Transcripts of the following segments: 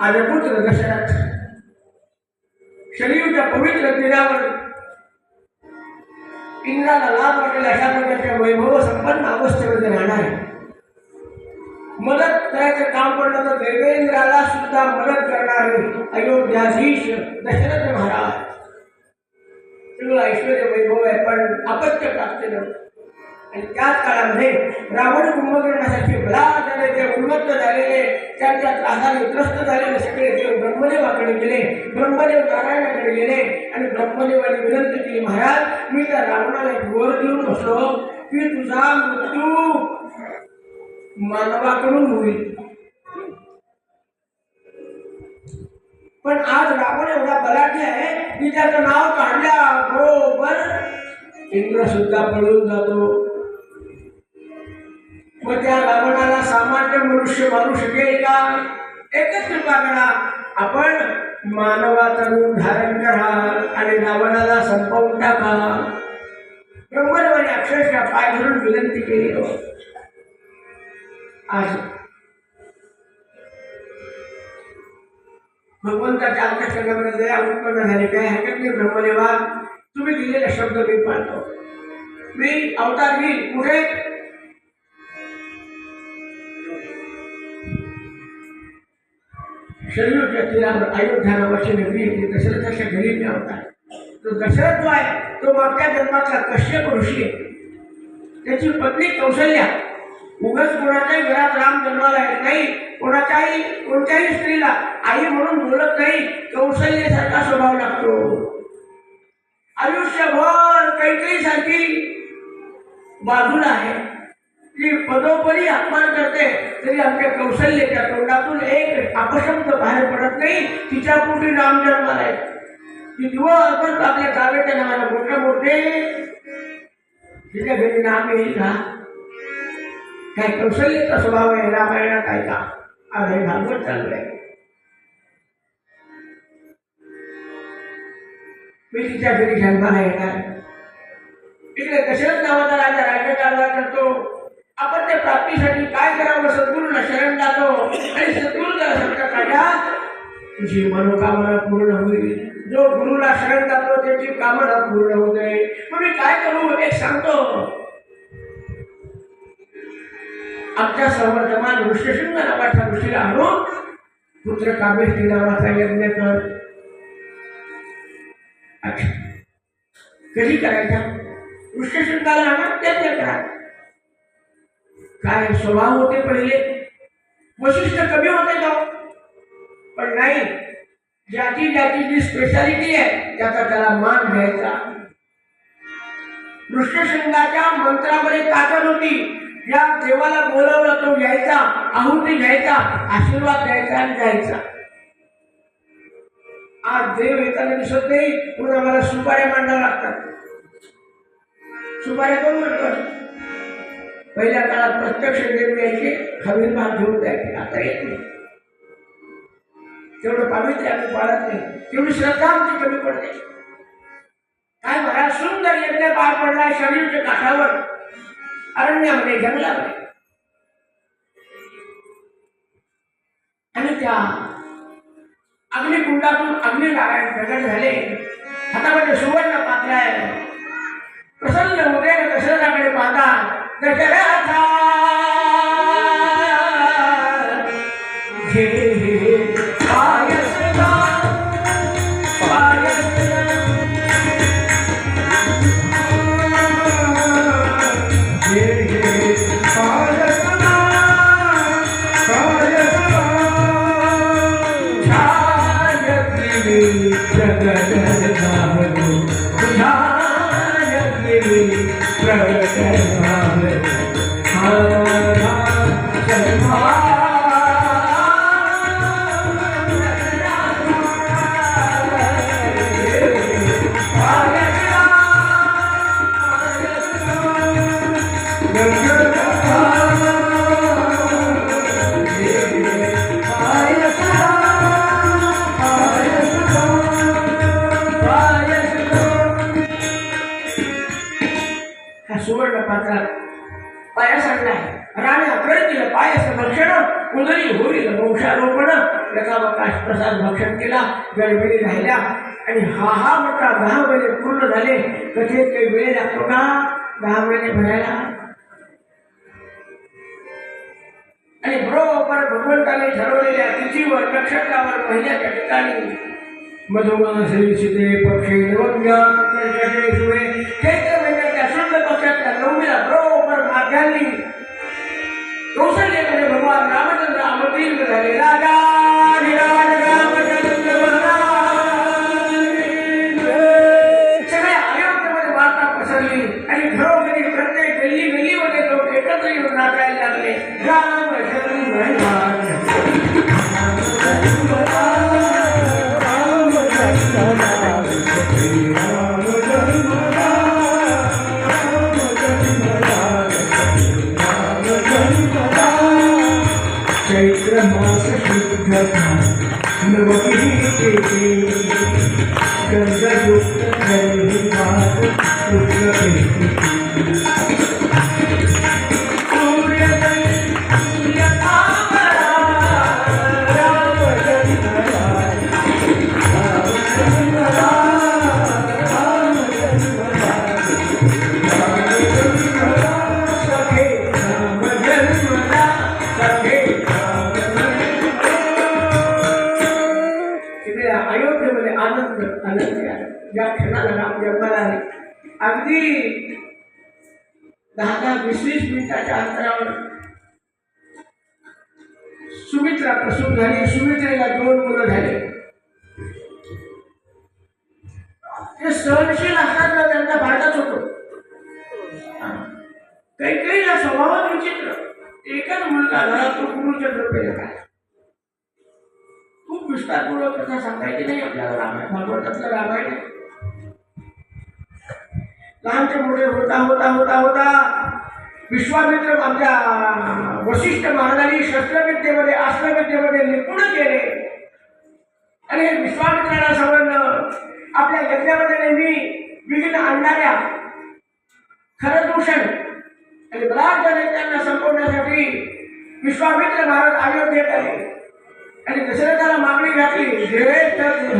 आणि पुत्र शरीरच्या पवित्र तीरावर इंद्राला लाभ वाटेल अशा प्रकारच्या वैभव संपन्न अवस्थेमध्ये राहणार आहे. मदत करायचं काम पडलं तर देवेंद्राला सुद्धा मदत करणारे अयोध्याधीश दशरथ महाराज. सगळं ऐश्वर वैभव आहे पण अपत्य प्राप्त नव्हतं आणि त्याच काळामध्ये रावण कुंभकर्णासाठी बलात् ते उन्मत्त झालेले त्यांच्या त्रासाने त्रस्त झालेले सगळे ते ब्रह्मदेवाकडे गेले ब्रह्मदेव नारायणाकडे गेले आणि ब्रह्मदेवाने विनंती केली महाराज मी त्या रावणाला एक वर देऊन बसलो. की तुझा मृत्यू मानवाकडून होईल. पण आज रावण एवढा बलाढ्य आहे की त्याचं नाव काढल्या बरोबर इंद्र सुद्धा पळून जातो. मग त्या रावणाला सामान्य मनुष्य मारू शकेल का एकच कृपा करा. आपण मानवाचा रूप धारण करा आणि रावणाला संपवून टाका. ब्रह्मदेवाने अक्षरशः पाय धरून विनंती केली. हो. आज भगवंताच्या अंतःकरणामध्ये दया उत्पन्न झाली. काय हरकत नाही ब्रह्मदेवा? तुम्ही दिलेला शब्द मी पाळतो. मी अवतार घेईल पुढे शरीर तीरावर अयोध्या नावाची नगरी येते दशरथाच्या घरी मी होता तो दशरथ जो आहे तो मागच्या जन्मातला कश्यप ऋषी आहे. त्याची पत्नी कौशल्या उगाच कोणाच्याही घरात राम जन्माला येत नाही. कोणाच्याही कोणत्याही स्त्रीला आई म्हणून बोलत नाही. कौशल्यासारखा स्वभाव लागतो. आयुष्यभर काही काही सारखी बाजूला आहे. ती पदोपरी अपमान करते तरी आमच्या कौशल्याच्या तोंडातून एक अपशब्द बाहेर पडत नाही. तिच्या पोटी राम जन्माला आहे. ती दिवसभर आपल्या जावेच्या नावाला मोठं मोठे तिच्या घरी नाम येईल का काय कौशल्याचा स्वभाव आहे रामायणात आहे का? अरे भागवत चालू आहे. मी तिच्या घरी जन्माला येणार. इकडे कशाच नावाचा राजा राज्यकारभार करतो. प्राप्तीसाठी काय करावं? सद्गुरूला शरण जातो आणि सद्गुरूला जर सांगतात तुझी मनोकामना पूर्ण होईल. जो गुरुला शरण जातो त्याची कामना पूर्ण होते मग मी काय करू? एक सांगतो. आमच्या समर्थमान ऋषशृंग नावाच्या ऋषीला आणून पुत्र कामेश्री नावाचा यज्ञ कर. अच्छा. कधी करायचा? ऋषशृंगाला आणून यज्ञ करा. काय स्वभाव होते पहिले? वैशिष्ट्य कमी होते का? पण नाही. ज्याची ज्याची जी स्पेशालिटी आहे. त्याचा त्याला मान घ्यायचा ऋषशृंगाच्या मंत्रामध्ये ताकद होती. या देवाला बोलवलं तो घ्यायचा आहुती घ्यायचा आशीर्वाद द्यायचा आणि जायचा. आज देव येताना दिसत नाही पुन्हा मला सुपाऱ्या मांडाव्या लागतात. सुपाऱ्या कोण म्हणतो पहिल्या काळात प्रत्यक्ष देव यायचे हवीर भाग घेऊन जायचे. आता येत नाही. तेवढं पावित्र्य आम्ही पाळत नाही. तेवढी श्रद्धा आमची कमी पडते. काय बघा सुंदर यज्ञ पार पडला शरीरच्या काठावर. अरण्यामध्ये जंगलामध्ये. आणि त्या अग्निकुंडातून अग्निनारायण प्रगट झाले. हातामध्ये सुवर्ण पात्र आहे. प्रसन्न उदय दशरथाकडे पाहता दशरथा घे करील पायस भक्षण उदरी होईल वंशारोपण एकावकाश प्रसाद भक्षण केला गडबडी राहिल्या. आणि हा हा मोठा दहा महिने पूर्ण झाले. कथेत काही वेळ लागतो का? दहा महिने भरायला. आणि बरोबर भगवंताने ठरवलेल्या तिथीवर नक्षत्रावर पहिल्याच्या ठिकाणी मधुमासी सीते पक्षी नवम्या शुभे महिन्याच्या शुद्ध पक्षातल्या नवमीला बरोबर माध्यांनी ராமச்சந்திர அமைப்பில் இருக்கிறார் आनंद आनंद आहे. ज्या क्षणाला राम जन्माला आले अगदी दहा दहा वीस वीस मिनिटाच्या अंतरावर सुमित्रा प्रसूत झाली. सुमित्रेला दोन मुलं झाले. ते सहनशील असताना त्यांचा फायदाच होतो. काही काही ना स्वभावात विचित्र. एकच मुलगा घरात तो गुरुच्या कृपेला काय खूप विस्तारपूर्वक कथा सांगायची नाही. आपल्याला रामायण भागवतातलं रामायण. आहे. लहानचे मोठे होता होता होता होता. विश्वामित्र आमच्या वशिष्ठ महाराजांनी शस्त्रविद्येमध्ये अस्त्रविद्येमध्ये निपुण केले. आणि हे विश्वामित्राला समजलं आपल्या यज्ञामध्ये नेहमी विघ्न आणणाऱ्या खरदूषण आणि बराच त्यांना संपवण्यासाठी विश्वामित्र महाराज अयोध्येत आले. आणि दुसऱ्या त्याला मागणी घातली? जे तर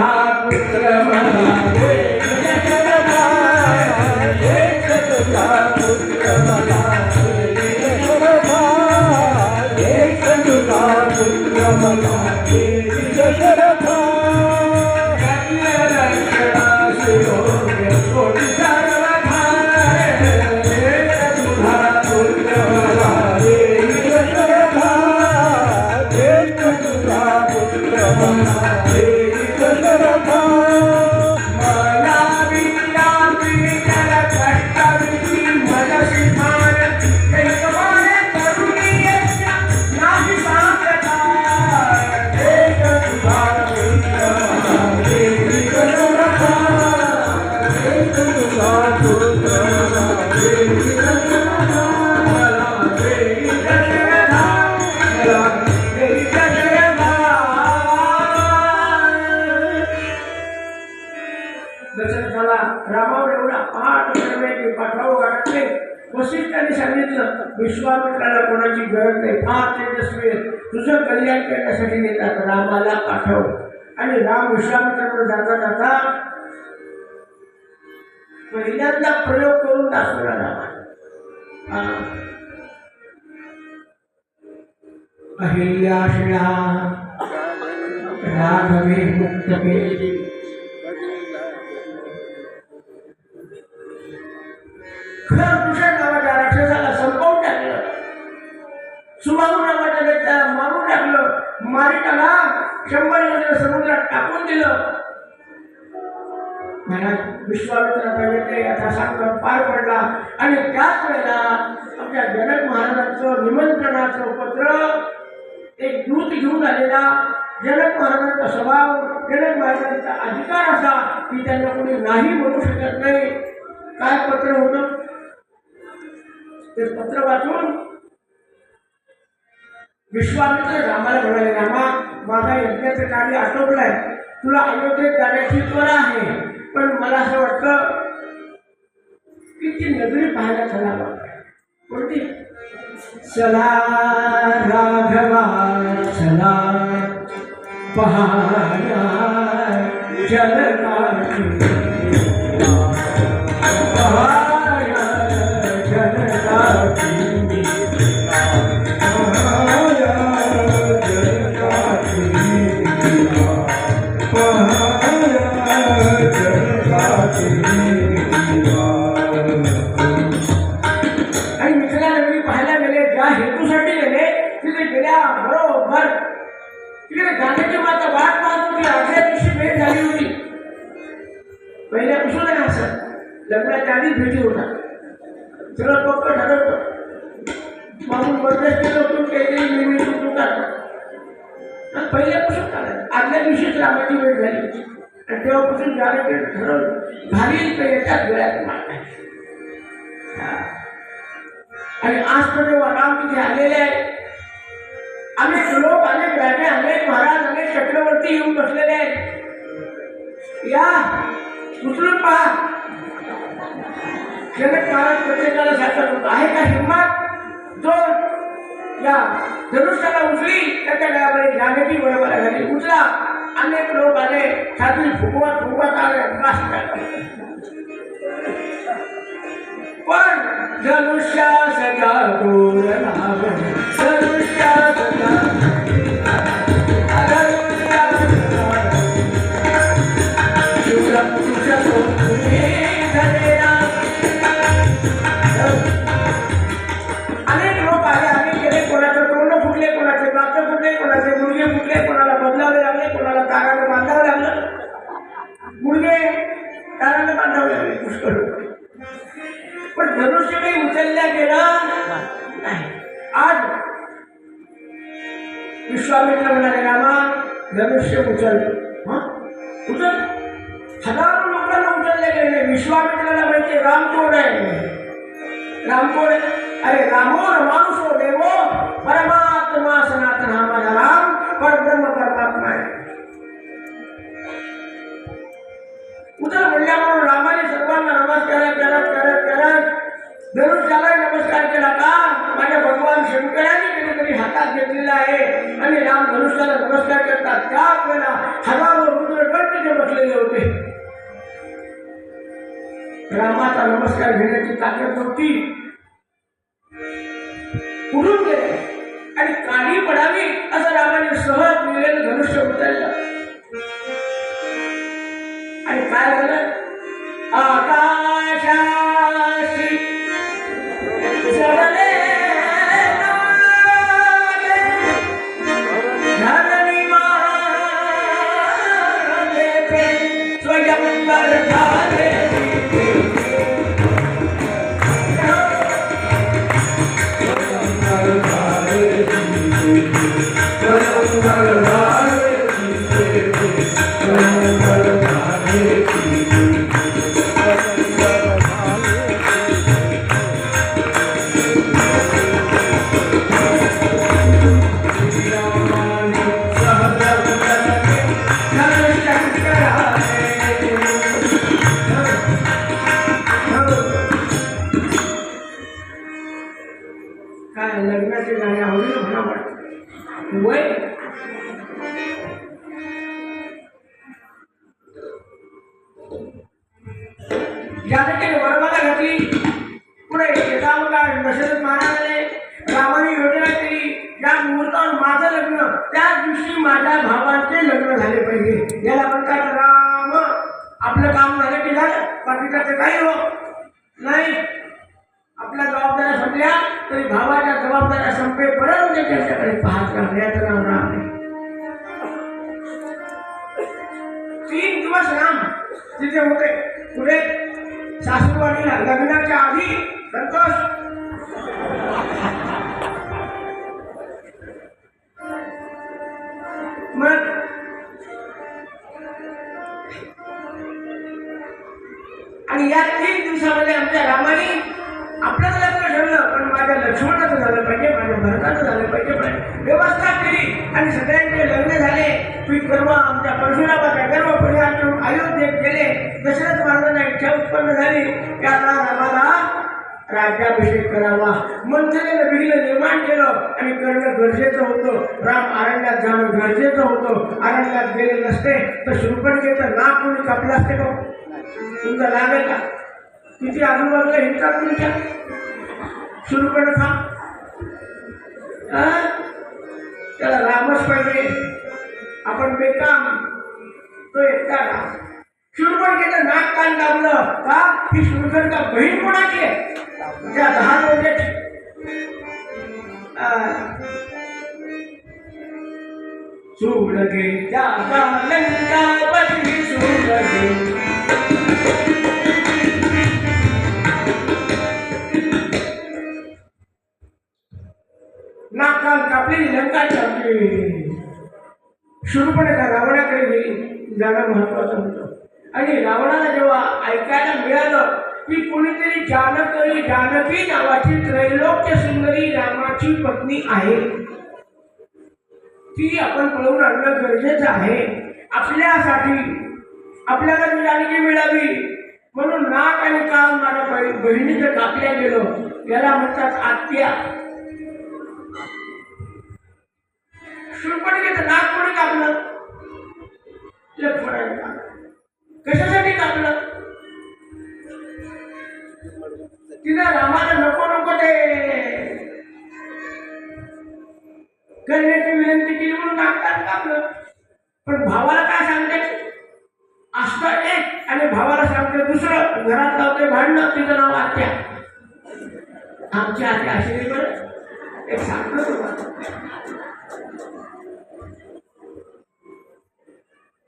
तुझं करण्यासाठी नेतात रामाला पाठव. आणि राम विश्वामित्राकडे जाता जाता पहिल्यांदा प्रयोग करून दाखवला रामा अहिल्याशिळा राघवे मुक्त केली. खरं टाकलं शंभरमध्ये समुद्रात टाकून दिलं. महाराज विश्वामित्राचा व्यक्ती याचा सांगत पार पडला आणि त्याच वेळेला आमच्या जनक महाराजांचं निमंत्रणाचं पत्र एक दूत घेऊन आलेला जनक महाराजांचा स्वभाव जनक महाराजांचा अधिकार असा की त्यांना कोणी नाही म्हणू शकत नाही. काय पत्र होतं? ते पत्र वाचून विश्वामित्र रामाला म्हणाले रामा माझा यज्ञाचं कार्य आटोपलंय. तुला अयोध्येत जाण्याची त्वरा आहे. पण मला असं वाटतं की ती नगरी पाहायला चला कोणती? चला राघवा चला पहाया जलकाठी दिवशीच रामाची वेळ झाली आणि तेव्हापासून जाण्याचे ठरवलं झाली तर याच्यात वेळात मागायचं आणि आज तर राम तिथे आलेले आहे. अनेक लोक अनेक राजे अनेक महाराज अनेक चक्रवर्ती येऊन बसलेले आहेत. या उचलून पहा. जनक महाराज प्रत्येकाला सांगत होता आहे का हिंमत? जो या धनुष्याला उचली त्याच्या गळ्यामध्ये जानकी बरोबर झाली उचला. अनेक लोक आले छाती फुकवत फुकवत आले पण धनुष्या सजा गोर नाम धनुष्या सजा धनुष्याला नमस्कार केला का? माझ्या भगवान शंकराने कधीतरी हातात घेतलेला आहे. आणि राम धनुष्याला नमस्कार करतात. त्याच वेळेला हजारो रुद्रगण तिथे बसलेले होते. रामाचा नमस्कार घेण्याची ताकद नव्हती. उडून गेले. आणि काळी पडावी असं रामाने सहज लिहिलेलं धनुष्य उतरलं आणि काय झालं? याला म्हणतात राम. आपलं काम झालं की झालं. बाकीचं काही हो? नाही. आपल्या जबाबदाऱ्या संपल्या तरी भावाच्या जबाबदाऱ्या संपेपर्यंत त्याच्याकडे पाहत राहणे नाव राम आहे. तीन दिवस राम तिथे होते पुढे सासूबाईला लग्नाच्या आधी संतोष. मग आणि या तीन दिवसामध्ये आमच्या रामाने आपलं लग्न ठरलं पण माझ्या लक्ष्मणाचं झालं पाहिजे माझ्या भरताचं झालं पाहिजे पण व्यवस्था केली आणि सगळ्यांचे लग्न झाले. तुम्ही कर्म आमच्या परशुरामाच्या गर्व परिवार अयोध्येत गेले. दशरथ महाराजांना इच्छा उत्पन्न झाली. की आता राज्याभिषेक करावा. मंथनेनं विघ्न निर्माण केलं आणि करणं गरजेचं होतं. राम अरण्यात जाणं गरजेचं होतं. अरण्यात गेले नसते तर शृंखणकेचं नाक कोणी कापलं असते का? तुमचं लागेल का? किती आजूबाजूला हिंडतात तुमच्या? शृंखणखा हा? त्याला रामच पाहिजे. आपण बेकाम. तो एकटा राम शूरपणकेचं नाक कान दाबलं. का ही शूरकर का बहीण कोणाची आहे? त्या दहा लोकांची. चूड गे त्या लंका लंकापती सूडगे नाक नाकाल कापली लंका चालली त्या रावणाकडे गेली. जाणं महत्वाचं होतं. आणि रावणाला जेव्हा ऐकायला मिळालं की कोणीतरी जानकरी जानकी नावाची त्रैलोक्य सुंदरी रामाची पत्नी आहे. ती आपण पळवून आणणं गरजेचं आहे. आपल्यासाठी आपल्याला ती जानकी मिळावी म्हणून नाक आणि काम माझ्या बहिणीचं कापल्या गेलं याला म्हणतात आत्या. शूरपणकेचं नाक कोणी कापलं? लक्ष्मणाने कापलं कशासाठी कापलं? तिला रामाला नको नको ते. करण्याची विनंती केली म्हणून नाकात कापलं. पण भावाला काय सांगते असतं एक आणि भावाला सांगते दुसरं घरात लावते भांडणं तिचं नाव आत्या. आमची आत्या अशी बरं. एक सांगतो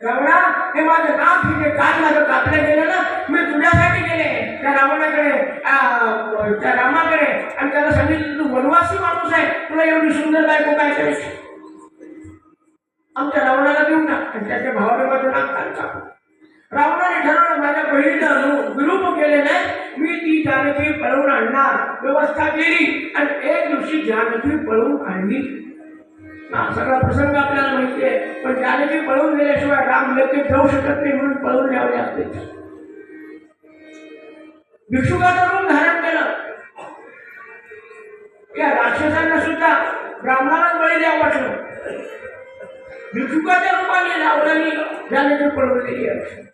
रावणा हे माझं नाव ठीक आहे. काल माझं कापलं गेलं ना मी तुझ्यासाठी गेले. त्या रावणाकडे त्या रामाकडे. आणि त्याला सांगितलं तू वनवासी माणूस आहे. तुला एवढी सुंदर बायको काय करायची? आमच्या रावणाला देऊ ना आणि त्याच्या भावाने माझं नाक काल कापू. रावणाने ठरवलं माझ्या बहिणीचं रू- विरूप केले नाही मी ती जानकी पळवून आणणार. व्यवस्था केली. आणि एक दिवशी जानकी पळवून आणली. हा सगळा प्रसंग आपल्याला माहिती आहे. पण जानकी पळवून गेल्याशिवाय राम लगेच जाऊ शकत नाही म्हणून पळवून द्यावे लागते. भिक्षुकाचं रूप धारण केलं. या राक्षसांना सुद्धा ब्राह्मणाला बळी द्यावं वाटलं. भिक्षुकाच्या रूपाने लावल्याने जानकी पळवलेली आहे.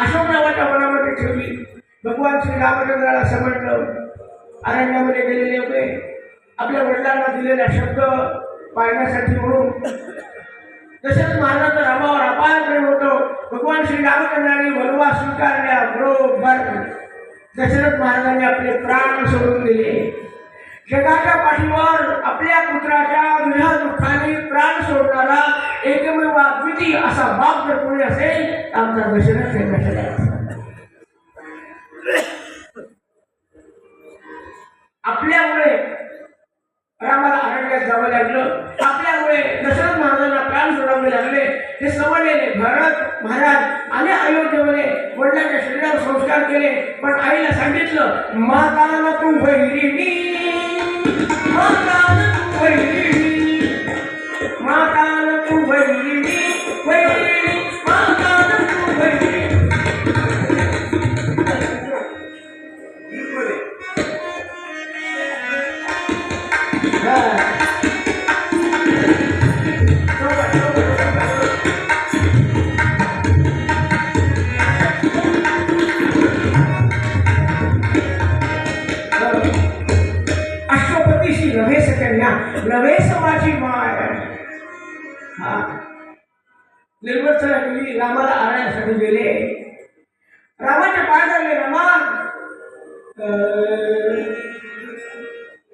अशोक नावाच्या वनामध्ये ठेवली. भगवान श्रीरामचंद्राला समजलं अरण्यामध्ये गेलेले होते. आपल्या वडिलांना दिलेला शब्द पाळण्यासाठी म्हणून. दशरथ महाराज रामावर अपार प्रेम होतो. भगवान श्रीरामचंद्रांनी वनवास स्वीकारल्या बरोबर. दशरथ महाराजांनी आपले प्राण सोडून दिले. जगाच्या पाठीवर आपल्या पुत्राच्या दुःखाने प्राण सोडणारा एकमेव अद्वितीय असा बाप जर कोणी असेल तर आमचा दशरथ हे आपल्यामुळे रामाला अरण्यात जावं लागलं. आपल्यामुळे दशरथ महाराजांना प्राण सोडावे लागले. हे समजलेले भरत महाराज आणि अयोध्येमध्ये वडिलांच्या शरीरावर संस्कार केले. पण आईला सांगितलं माताला तू वैरिणी Bakalım हा. निर्मत्सरा केली रामाला आणण्यासाठी गेले. रामाच्या पाय झाले रामा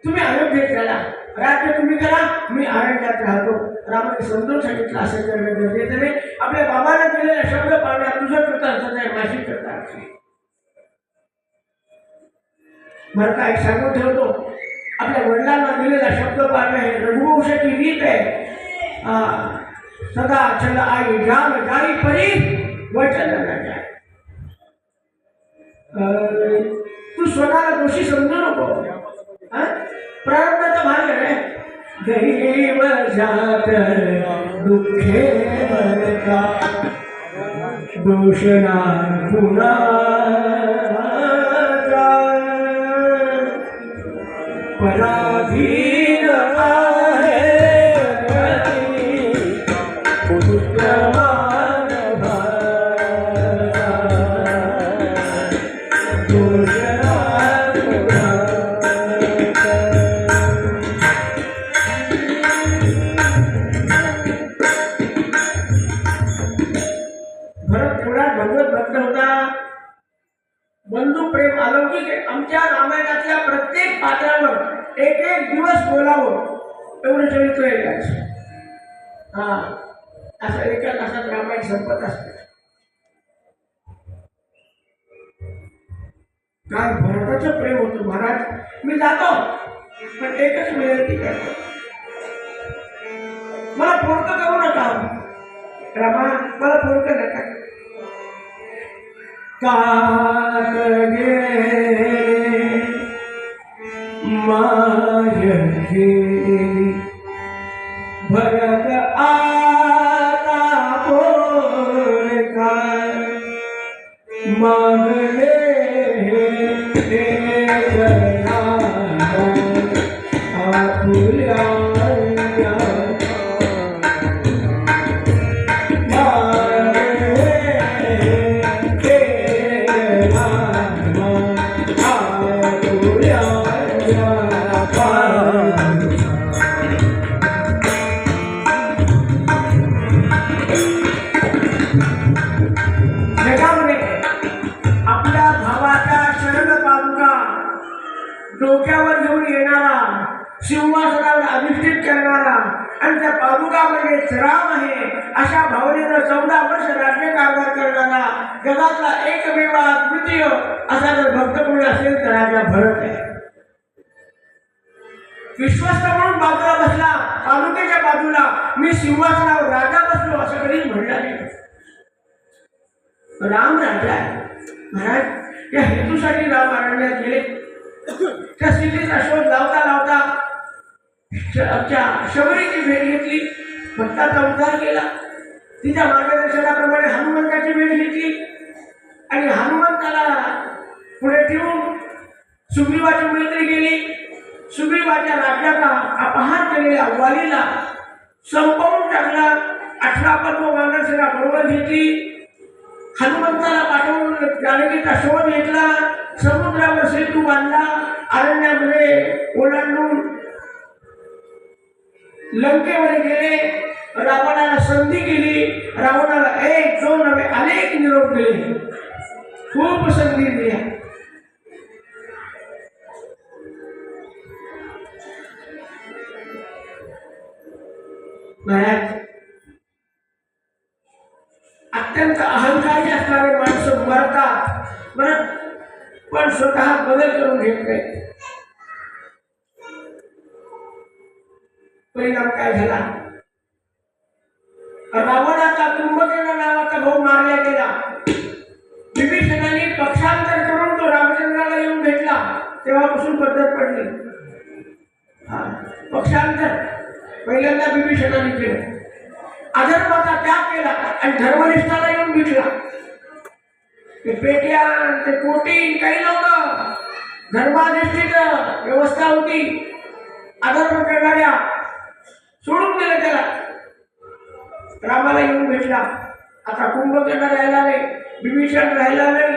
तुम्ही अयोध्येत करा राज्य तुम्ही करा मी आरण्यात राहतो. रामाने समजून सांगितलं असं करणं गरजेचं नाही. आपल्या बाबाला दिलेला शब्द पाळणार तुझं करता असं नाही माझी करता मला काय एक सांगून ठेवतो? आपल्या वडिलांना दिलेला शब्द पाळणं हे रघुवंशाची रीत आहे. सदा चल आई जान जाई परी वचन न अं, तू स्वतःला दोषी समजू नको हा? प्रारब्धाचा भाग आहे दैव जात दुःखे बनता दोष ना पुन्हा म्हणतो महाराज मी जातो. पण एकच विनंती करतो. मला पोरकं करू नका. रमा मला पोरकं नका. काग गे मायके भरत डोक्यावर घेऊन येणारा सिंहासनावर अधिष्ठित करणारा आणि त्या पादुकामध्ये राम आहे अशा भावनेनं चौदा वर्ष राज्य कारभार करणारा जगातला एकमेव अद्वितीय असा जर भक्तपुरुष असेल तर राजा भरत आहे. विश्वस्त म्हणून बाजूला बसला तालुक्याच्या बाजूला मी सिंहासनावर राजा बसलो असं कधीच म्हणलं नाही. राम राजा आहे. महाराज या हेतूसाठी राम अरण्यात गेले. त्या सीतेचा शोध लावता लावता श- आमच्या शबरीची भेट घेतली. भक्ताचा उद्धार केला. तिच्या मार्गदर्शनाप्रमाणे हनुमंताची भेट घेतली. आणि हनुमंताला पुढे ठेवून सुग्रीवाची मैत्री केली. सुग्रीवाच्या राज्याचा अपहार केलेल्या वालीला संपवून टाकला. अठरा पर्व मार्गदर्शना बरोबर घेतली. हनुमंताला पाठवून जानकीचा शोध घेतला समुद्रावर सेतू बांधला अरण्यामध्ये ओलांडून लंकेमध्ये गेले. रावणाला संधी केली. रावणाला एक दोन नव्हे अनेक निरोप दिले. खूप संधी दिल्या. महाराज अत्यंत अहंकारी असणारे माणसं मरतात. म्हणत पण स्वतः बदल करून घेत नाही परिणाम काय झाला? रावणाचा कुंभकर्ण नावाचा भाऊ मारला गेला. विभीषणाने पक्षांतर करून तो रामचंद्राला येऊन भेटला. तेव्हापासून पद्धत पडली. हा, पक्षांतर. पहिल्यांदा विभीषणाने केलं. अधर्माचा त्याग केला आणि धर्मनिष्ठाला येऊन भेटला. ते पेट्या ते कोटी काही लोक धर्माधिष्ठित व्यवस्था होती. अधर्म करणाऱ्या सोडून दिलं त्याला. रामाला येऊन भेटला. आता कुंभकर्ण राहिला नाही विभीषण राहिला नाही.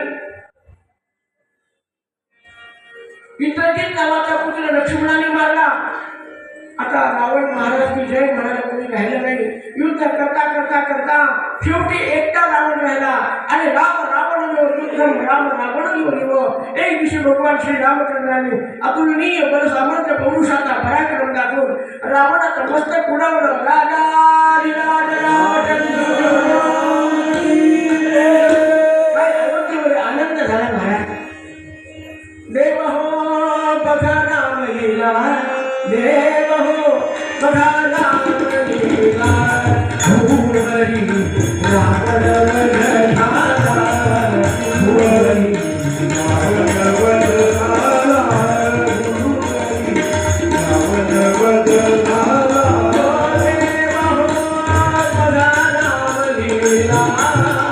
इंद्रजित नावाचा पुत्र लक्ष्मणाने मारला. आता रावण महाराज की जय म्हणायला कोणी राहिलं नाही युद्ध करता करता करता शेवटी एकटा रावण राहिला। आणि राम, रावण युद्धम राम, रावण एक दिवशी भगवान श्री रामचंद्राने, अतुलनीय बल सामर्थ्य पौरुषाचा पराक्रम दाखवून रावणाचं मस्तक उडवलं। अयोध्येमध्ये आनंद झाला महाराज। देव हो नाम लीला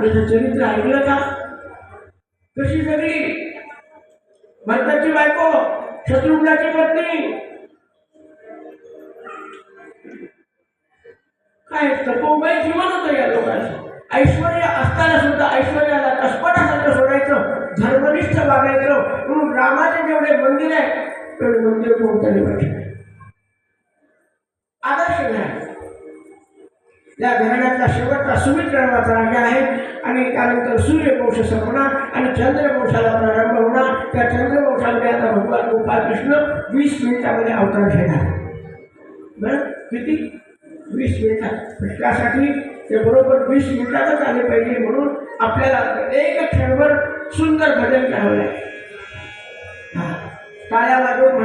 त्याचं चरित्र ऐकलं का? कशी सगळी? भरताची बायको शत्रुघ्नाची पत्नी. काय तपोमय जीवन होतं या लोकांचं. ऐश्वर असताना सुद्धा ऐश्वर्याला कसपणासारखं सोडायचं धर्मनिष्ठ वागायचं. म्हणून रामाचे जेवढे मंदिर आहे तेवढे मंदिर कोणत्याने पाहिजे आदर्श नाही या घराण्यातला शेवटचा सुमित्र नावाचा राजा आहे. आणि त्यानंतर सूर्यवंश संपणार आणि चंद्रवंशाला प्रारंभ होणार. त्या चंद्रवंशामध्ये आता भगवान गोपालकृष्ण वीस मिनिटामध्ये अवतार घेणार. बरं? किती? वीस मिनिटात त्यासाठी ते बरोबर वीस मिनिटातच आले पाहिजे म्हणून आपल्याला एक क्षणभर सुंदर भजन करावं लागेल. हा. टाळ्या वाजवून